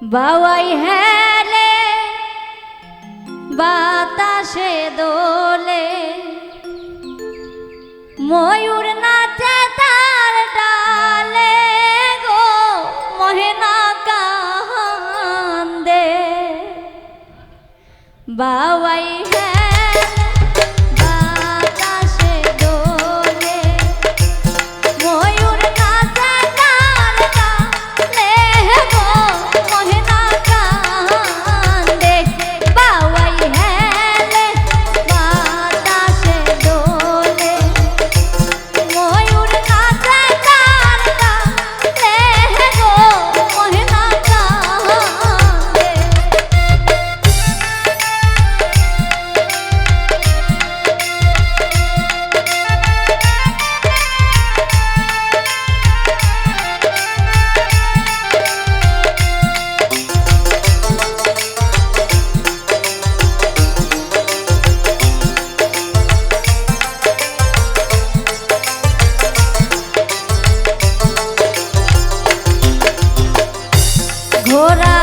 বাবাই হেলে বাতাসে দোলে। ময়ূর নাচে তার ডালে গো মহেনা কান্দে বাবাই ঘোরা